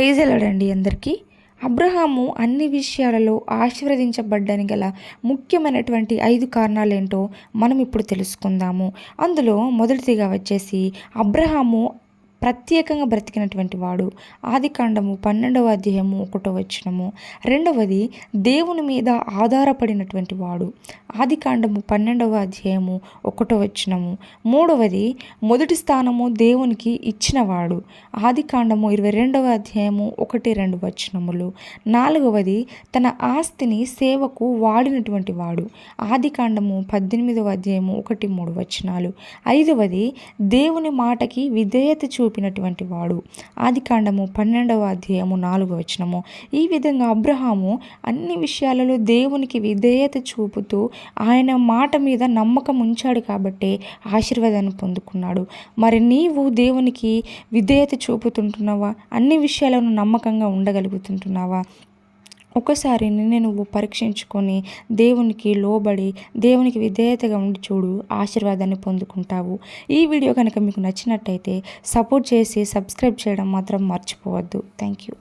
ప్రైజలాడండి అందరికీ. అబ్రహాము అన్ని విషయాలలో ఆశీర్వదించబడ్డని గల ముఖ్యమైనటువంటి ఐదు కారణాలు ఏంటో మనం ఇప్పుడు తెలుసుకుందాము. అందులో మొదటిదిగా వచ్చేసి అబ్రహాము ప్రత్యేకంగా బ్రతికినటువంటి వాడు. ఆది కాండము పన్నెండవ అధ్యాయము ఒకటో వచ్చినము రెండవది దేవుని మీద ఆధారపడినటువంటి వాడు. ఆది కాండము పన్నెండవ అధ్యాయము ఒకటో వచ్చినము మూడవది మొదటి స్థానము దేవునికి ఇచ్చినవాడు. ఆది కాండము ఇరవై రెండవ అధ్యాయము ఒకటి రెండు వచనములు. నాలుగవది తన ఆస్తిని సేవకు వాడినటువంటి వాడు. ఆది కాండము పద్దెనిమిదవ అధ్యాయము ఒకటి మూడు వచనాలు. ఐదవది దేవుని మాటకి విధేయత చూ చూపినటువంటి వాడు. ఆది కాండము పన్నెండవ అధ్యాయము నాలుగవ వచనము. ఈ విధంగా అబ్రహాము అన్ని విషయాలలో దేవునికి విధేయత చూపుతూ ఆయన మాట మీద నమ్మకం ఉంచాడు కాబట్టి ఆశీర్వాదాన్ని పొందుకున్నాడు. మరి నీవు దేవునికి విధేయత చూపుతుంటున్నావా? అన్ని విషయాలను నమ్మకంగా ఉండగలుగుతుంటున్నావా? ఒకసారి నిన్ను నువ్వు పరీక్షించుకొని దేవునికి లోబడి దేవునికి విధేయతగా ఉండి చూడు ఆశీర్వాదాన్ని పొందుకుంటావు. ఈ వీడియో కనుక మీకు నచ్చినట్టయితే సపోర్ట్ చేసి సబ్స్క్రైబ్ చేయడం మాత్రం మర్చిపోవద్దు. Thank you